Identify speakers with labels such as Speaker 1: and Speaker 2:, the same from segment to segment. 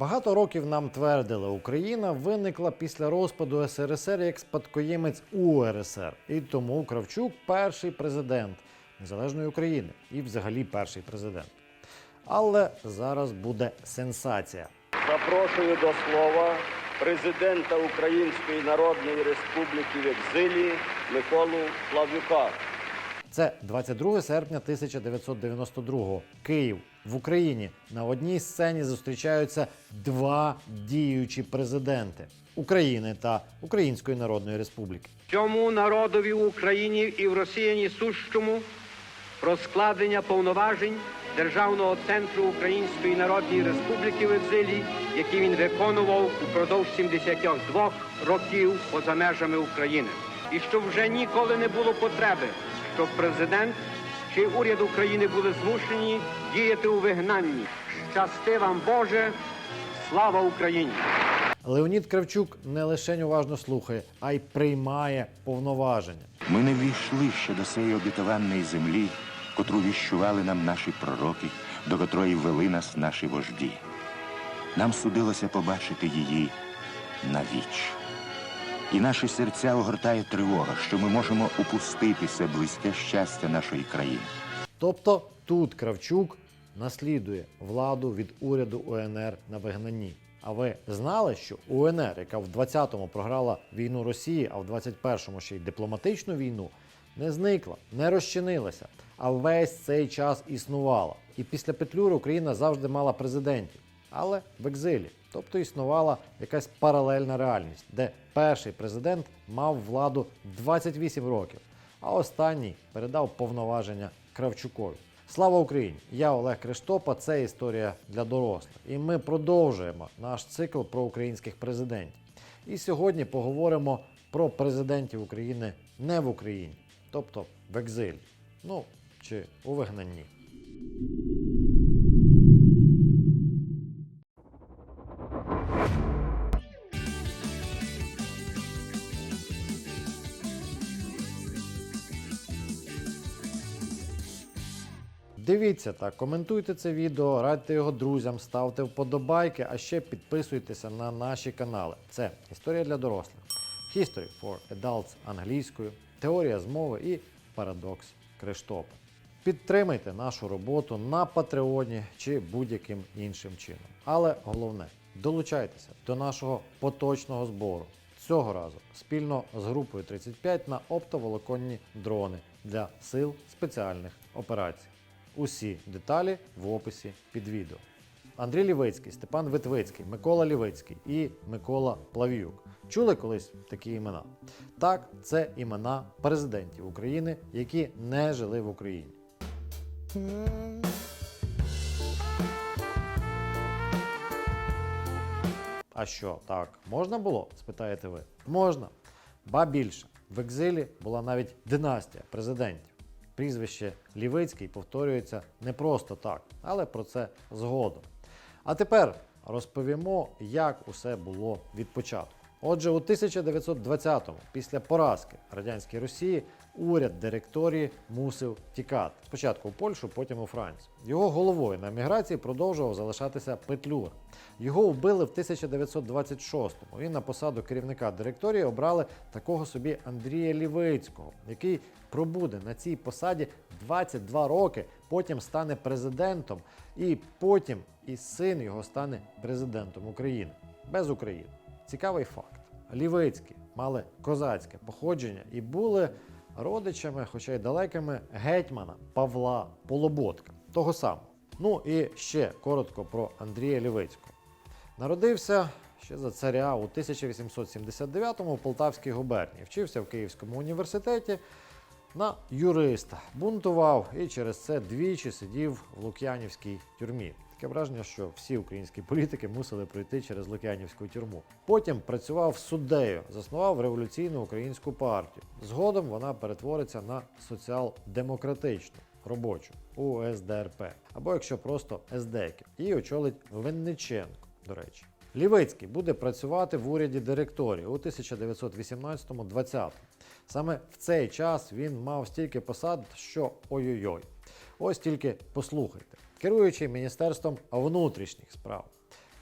Speaker 1: Багато років нам твердили, Україна виникла після розпаду СРСР як спадкоємець УРСР. І тому Кравчук перший президент незалежної України і взагалі перший президент. Але зараз буде сенсація.
Speaker 2: Запрошую до слова президента Української Народної Республіки в екзилі Миколу Плав'юка.
Speaker 1: Це 22 серпня 1992 Київ в Україні. На одній сцені зустрічаються два діючі президенти України та Української Народної Республіки.
Speaker 3: Цьому народові в Україні і в Росіяні сущому про складення повноважень Державного центру Української Народної Республіки в екзилі, які він виконував упродовж 72 років поза межами України. І щоб вже ніколи не було потреби, щоб президент чи уряд України були змушені діяти у вигнанні. Щасти вам Боже! Слава Україні!
Speaker 1: Леонід Кравчук не лише уважно слухає, а й приймає повноваження.
Speaker 4: Ми не ввійшли ще до цієї обітованої землі, котру віщували нам наші пророки, до котрої вели нас наші вожді. Нам судилося побачити її навіч. І наші серця огортає тривога, що ми можемо упустити це близьке щастя нашої країни.
Speaker 1: Тобто тут Кравчук наслідує владу від уряду УНР на вигнанні. А ви знали, що УНР, яка в 20-му програла війну Росії, а в 21-му ще й дипломатичну війну, не зникла, не розчинилася, а весь цей час існувала. І після Петлюри Україна завжди мала президентів, але в екзилі. Тобто існувала якась паралельна реальність, де перший президент мав владу 28 років, а останній передав повноваження Кравчукові. Слава Україні! Я Олег Криштопа. Це історія для дорослих. І ми продовжуємо наш цикл про українських президентів. І сьогодні поговоримо про президентів України не в Україні, тобто в екзилі, ну чи у вигнанні. Дивіться та коментуйте це відео, радьте його друзям, ставте вподобайки, а ще підписуйтеся на наші канали. Це історія для дорослих, History for Adults англійською, теорія змови і парадокс Криштопа. Підтримайте нашу роботу на Патреоні чи будь-яким іншим чином. Але головне, долучайтеся до нашого поточного збору. Цього разу спільно з групою 35 на оптоволоконні дрони для сил спеціальних операцій. Усі деталі в описі під відео. Андрій Лівицький, Степан Витвицький, Микола Лівицький і Микола Плавіюк. Чули колись такі імена? Так, це імена президентів України, які не жили в Україні. А що, так, можна було? спитаєте ви. Можна. Ба більше. В екзилі була навіть династія президентів. Прізвище Лівицький повторюється не просто так, але про це згодом. А тепер розповімо, як усе було від початку. Отже, у 1920-му, після поразки радянської Росії, уряд директорії мусив тікати. Спочатку в Польщу, потім у Францію. Його головою на еміграції продовжував залишатися Петлюра. Його вбили в 1926-му. Він на посаду керівника директорії обрали такого собі Андрія Лівицького, який пробуде на цій посаді 22 роки, потім стане президентом, і потім і син його стане президентом України без України. Цікавий факт. Лівицькі мали козацьке походження і були родичами, хоча й далекими, гетьмана Павла Полоботка, того самого. Ну і ще коротко про Андрія Лівицького. Народився ще за царя у 1879-му в Полтавській губернії. Вчився в Київському університеті на юриста, бунтував і через це двічі сидів в Лук'янівській тюрмі. Таке враження, що всі українські політики мусили пройти через Лук'янівську тюрму. Потім працював суддею, заснував революційну українську партію. Згодом вона перетвориться на соціал-демократичну робочу УСДРП, або якщо просто СДЕКів, і очолить Винниченко, до речі. Лівицький буде працювати в уряді директорії у 1918-20. Саме в цей час він мав стільки посад, що ой-ой-ой. Ось тільки послухайте. Керуючий Міністерством внутрішніх справ,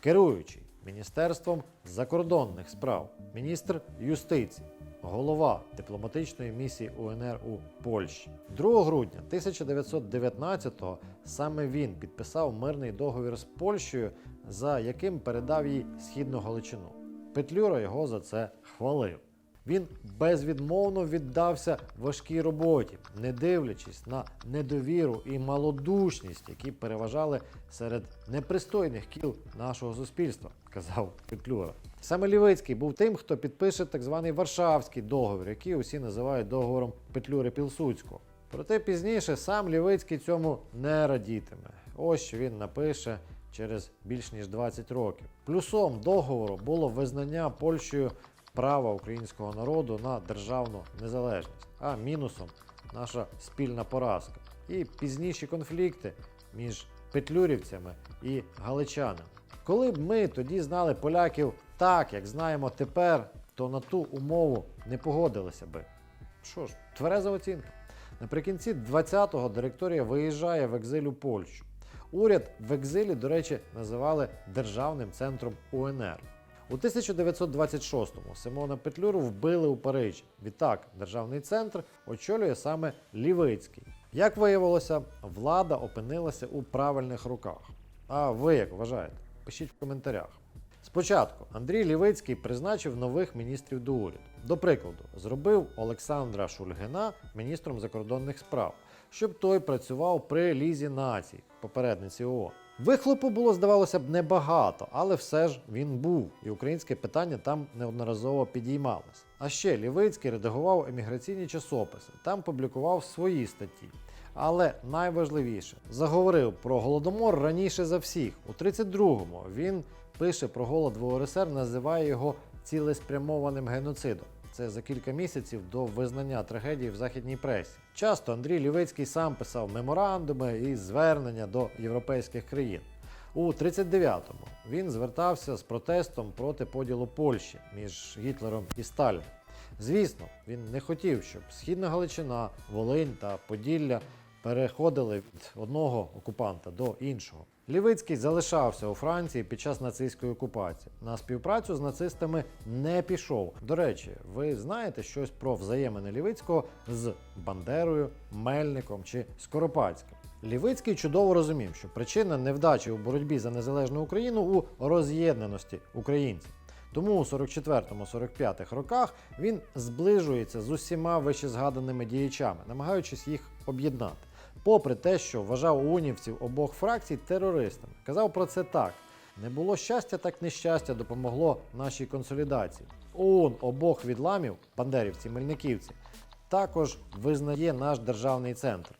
Speaker 1: керуючий Міністерством закордонних справ, міністр юстиції, голова дипломатичної місії УНР у Польщі. 2 грудня 1919-го саме він підписав мирний договір з Польщею, за яким передав їй східну Галичину. Петлюра його за це хвалив. Він безвідмовно віддався важкій роботі, не дивлячись на недовіру і малодушність, які переважали серед непристойних кіл нашого суспільства, казав Петлюра. Саме Лівицький був тим, хто підпише так званий Варшавський договір, який усі називають договором Петлюри Пілсудського. Проте пізніше сам Лівицький цьому не радітиме. Ось що він напише через більш ніж 20 років. Плюсом договору було визнання Польщею права українського народу на державну незалежність, а мінусом наша спільна поразка і пізніші конфлікти між петлюрівцями і галичанами. Коли б ми тоді знали поляків так, як знаємо тепер, то на ту умову не погодилися би. Що ж, твереза оцінка. Наприкінці 20-го директорія виїжджає в екзиль у Польщу. Уряд в екзилі, до речі, називали державним центром УНР. У 1926-му Симона Петлюру вбили у Парижі. Відтак, державний центр очолює саме Лівицький. Як виявилося, влада опинилася у правильних руках. А ви як вважаєте? Пишіть в коментарях. Спочатку Андрій Лівицький призначив нових міністрів до уряду. До прикладу, зробив Олександра Шульгина міністром закордонних справ, щоб той працював при Лізі націй, попередниці ООН. Вихлопу було, здавалося б, небагато, але все ж він був, і українське питання там неодноразово підіймалось. А ще Лівицький редагував еміграційні часописи, там публікував свої статті. Але найважливіше заговорив про голодомор раніше за всіх. У 32-му він пише про голод в УРСР, називає його цілеспрямованим геноцидом. Це за кілька місяців до визнання трагедії в західній пресі. Часто Андрій Лівицький сам писав меморандуми і звернення до європейських країн. У 39-му він звертався з протестом проти поділу Польщі між Гітлером і Сталіном. Звісно, він не хотів, щоб Східна Галичина, Волинь та Поділля переходили від одного окупанта до іншого. Лівицький залишався у Франції під час нацистської окупації. На співпрацю з нацистами не пішов. До речі, ви знаєте щось про взаємини Лівицького з Бандерою, Мельником чи Скоропадським? Лівицький чудово розумів, що причина невдачі у боротьбі за незалежну Україну у роз'єднаності українців. Тому у 44-45 роках він зближується з усіма вищезгаданими діячами, намагаючись їх об'єднати. Попри те, що вважав унівців обох фракцій терористами, казав про це так: не було щастя, так нещастя допомогло нашій консолідації. ОУН обох відламів, бандерівці, мельниківці, також визнає наш державний центр.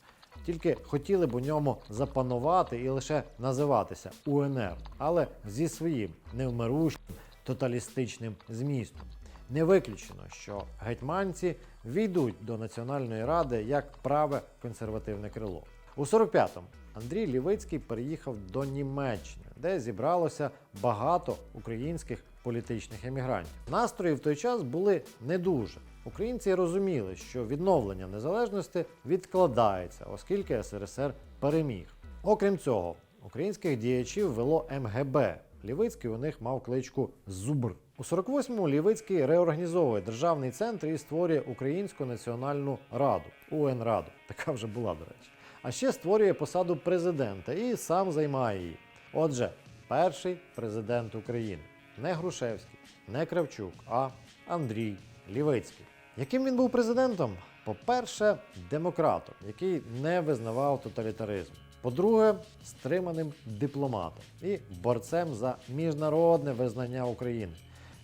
Speaker 1: Тільки хотіли б у ньому запанувати і лише називатися УНР, але зі своїм невмирущим тоталістичним змістом. Не виключено, що гетьманці війдуть до Національної ради як праве консервативне крило. У 45-му Андрій Лівицький переїхав до Німеччини, де зібралося багато українських політичних емігрантів. Настрої в той час були не дуже. Українці розуміли, що відновлення незалежності відкладається, оскільки СРСР переміг. Окрім цього, українських діячів вело МГБ. Лівицький у них мав кличку Зубр. У 48-му Лівицький реорганізовує державний центр і створює Українську національну раду УН-раду. Така вже була, до речі. А ще створює посаду президента і сам займає її. Отже, перший президент України не Грушевський, не Кравчук, а Андрій Лівицький. Яким він був президентом? По-перше, демократом, який не визнавав тоталітаризм. По-друге, стриманим дипломатом і борцем за міжнародне визнання України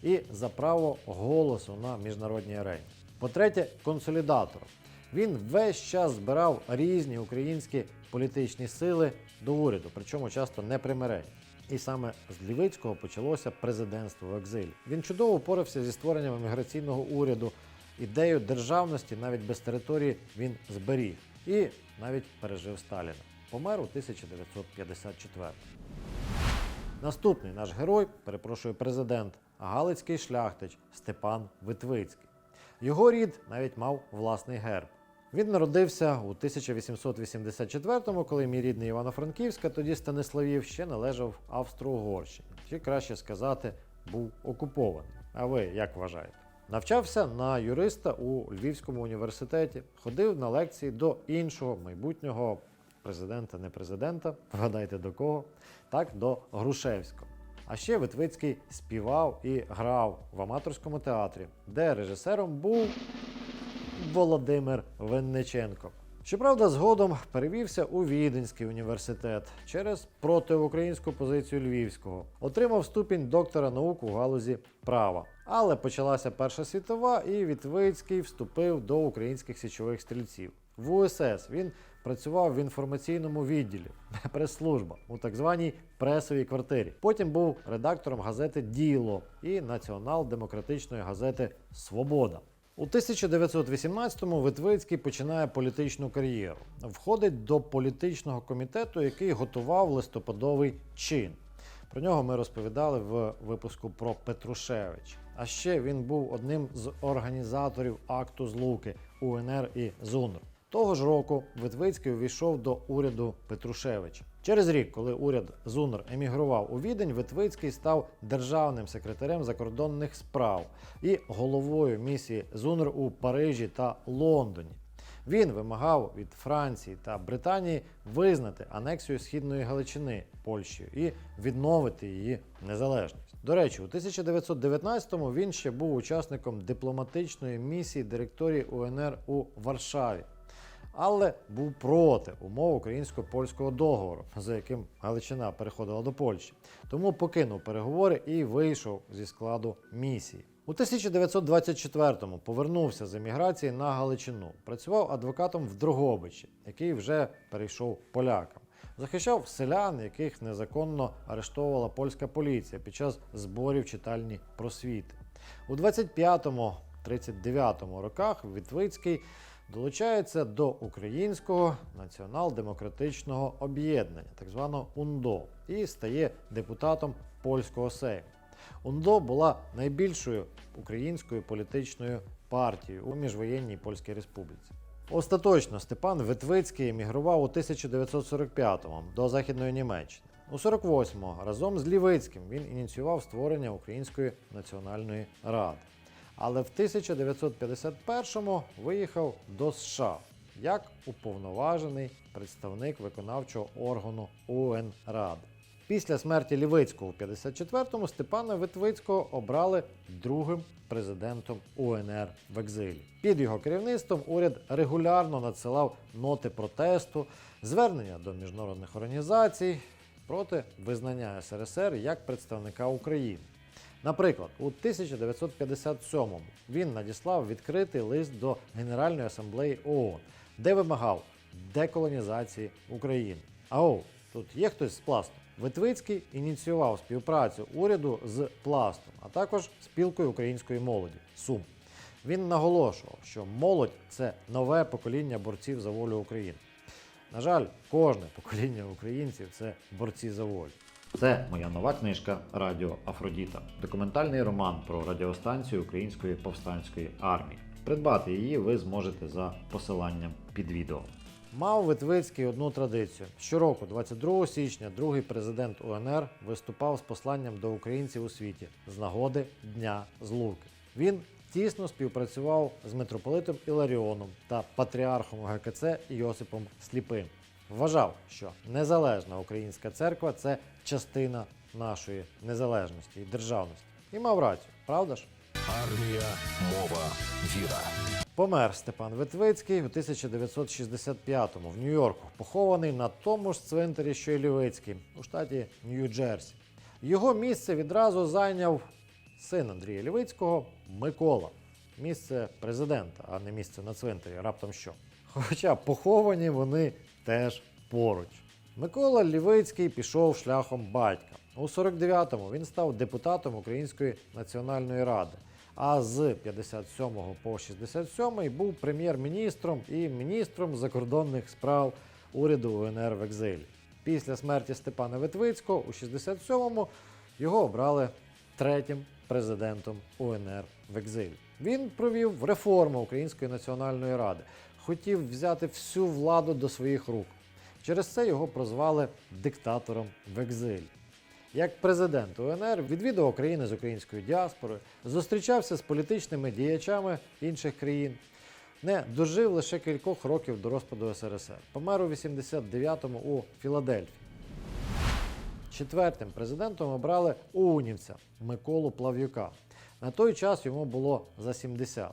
Speaker 1: і за право голосу на міжнародній арені. По-третє, консолідатором. Він весь час збирав різні українські політичні сили до уряду, причому часто непримиренні. І саме з Лівицького почалося президентство в екзилі. Він чудово впорався зі створенням міграційного уряду, ідею державності навіть без території він зберіг і навіть пережив Сталіна. Помер у 1954. Наступний наш герой, перепрошую, президент, Галицький шляхтич Степан Витвицький. Його рід навіть мав власний герб. Він народився у 1884-му, коли мій рідний Івано-Франківська, тоді Станиславів, ще належав Австро-Угорщині. чи краще сказати, був окупований. А ви як вважаєте? Навчався на юриста у Львівському університеті, ходив на лекції до іншого майбутнього президента, не президента, вгадайте до кого, так до Грушевського. А ще Витвицький співав і грав в аматорському театрі, де режисером був Володимир Винниченко. Щоправда, згодом перевівся у Віденський університет через протиукраїнську позицію Львівського, отримав ступінь доктора наук у галузі права. Але почалася Перша світова, і Вітвицький вступив до українських січових стрільців. В УСС він працював в інформаційному відділі, прес-служба у так званій пресовій квартирі. Потім був редактором газети Діло і націонал-демократичної газети Свобода. У 1918-му Витвицький починає політичну кар'єру. Входить до політичного комітету, який готував листопадовий чин. Про нього ми розповідали в випуску про Петрушевич. А ще він був одним з організаторів акту злуки УНР і ЗУНР. Того ж року Витвицький увійшов до уряду Петрушевича. Через рік, коли уряд ЗУНР емігрував у Відень, Витвицький став державним секретарем закордонних справ і головою місії ЗУНР у Парижі та Лондоні. Він вимагав від Франції та Британії визнати анексію східної Галичини Польщею і відновити її незалежність. До речі, у 1919-му він ще був учасником дипломатичної місії директорії УНР у Варшаві. Але був проти умов українсько-польського договору, за яким Галичина переходила до Польщі. Тому покинув переговори і вийшов зі складу місії. У 1924-му повернувся з еміграції на Галичину. Працював адвокатом в Дрогобичі, який вже перейшов полякам. Захищав селян, яких незаконно арештовувала польська поліція під час зборів читальні просвіти. У 25-39 роках Вітвицький долучається до Українського націонал-демократичного об'єднання, так званого УНДО, і стає депутатом польського сейму. УНДО була найбільшою українською політичною партією у міжвоєнній Польській Республіці. Остаточно Степан Витвицький емігрував у 1945-му до Західної Німеччини. У 48-му разом з Лівицьким він ініціював створення Української національної ради. Але в 1951-му виїхав до США як уповноважений представник виконавчого органу УН Ради. Після смерті Лівицького у 54-му Степана Витвицького обрали другим президентом УНР в екзилі. Під його керівництвом уряд регулярно надсилав ноти протесту, звернення до міжнародних організацій проти визнання СРСР як представника України. Наприклад, у 1957-му він надіслав відкритий лист до Генеральної асамблеї ООН, де вимагав деколонізації України. Ау, тут є хтось з пластом. Витвицький ініціював співпрацю уряду з пластом, а також спілкою української молоді СУМ. Він наголошував, що молодь це нове покоління борців за волю України. На жаль, кожне покоління українців це борці за волю. Це моя нова книжка Радіо Афродіта. Документальний роман про радіостанцію Української повстанської армії. Придбати її ви зможете за посиланням під відео. Мав Витвицький одну традицію. Щороку, 22 січня, другий президент УНР виступав з посланням до українців у світі з нагоди Дня Злуки. Він тісно співпрацював з митрополитом Іларіоном та патріархом ГКЦ Йосипом Сліпим. Вважав, що незалежна українська церква це частина нашої незалежності і державності. І мав рацію, правда ж?
Speaker 5: Армія, мова, віра.
Speaker 1: Помер Степан Витвицький у 1965-му в Нью-Йорку, похований на тому ж цвинтарі, що й Лівицький, у штаті Нью-Джерсі. Його місце відразу зайняв син Андрія Лівицького Микола. Місце президента, а не місце на цвинтарі, раптом що. Хоча поховані вони теж поруч. Микола Лівицький пішов шляхом батька. У 49-му він став депутатом Української національної ради. А з 57 по 67 був прем'єр-міністром і міністром закордонних справ уряду УНР в екзилі. Після смерті Степана Витвицького у 67-му його обрали третім президентом УНР в екзилі. Він провів реформу Української національної ради, хотів взяти всю владу до своїх рук. Через це його прозвали диктатором в екзилі. як президент УНР відвідував країни з українською діаспорою, зустрічався з політичними діячами інших країн. Не дожив лише кількох років до розпаду СРСР. Помер у 89-му у Філадельфії. Четвертим президентом обрали унівця Миколу Плав'юка. На той час йому було за 70.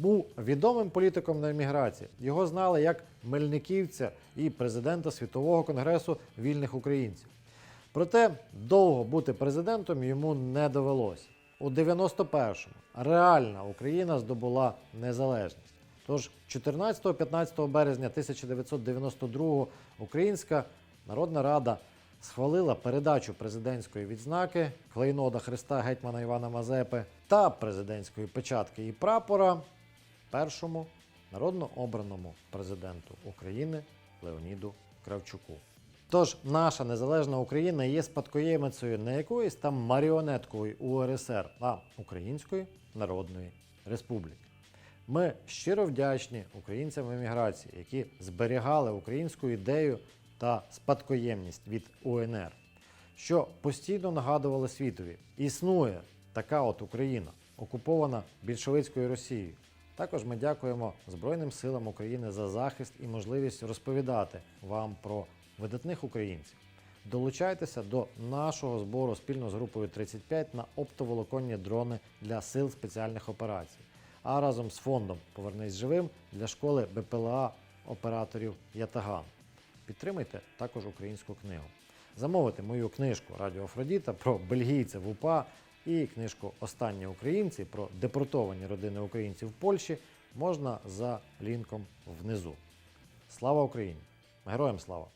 Speaker 1: Був відомим політиком на еміграції. Його знали як Мельниківця і президента Світового конгресу вільних українців. Проте довго бути президентом йому не довелося. У 91-му реальна Україна здобула незалежність. Тож 14-15 березня 1992 Українська Народна Рада схвалила передачу президентської відзнаки клейнода Христа гетьмана Івана Мазепи та президентської печатки і прапора першому народно обраному президенту України Леоніду Кравчуку. Тож наша незалежна Україна є спадкоємицею не якоїсь там маріонеткою УРСР, а Української Народної Республіки. Ми щиро вдячні українцям еміграції, які зберігали українську ідею та спадкоємність від УНР, що постійно нагадували світові. Існує така от Україна, окупована більшовицькою Росією. Також ми дякуємо Збройним силам України за захист і можливість розповідати вам про видатних українців. Долучайтеся до нашого збору спільно з групою 35 на оптоволоконні дрони для сил спеціальних операцій. А разом з фондом Повернись живим для школи БПЛА операторів Ятаган. Підтримайте також українську книгу. Замовити мою книжку Радіо Афродіта про бельгійців УПА і книжку Останні українці про депортовані родини українців в Польщі можна за лінком внизу. Слава Україні! Героям слава!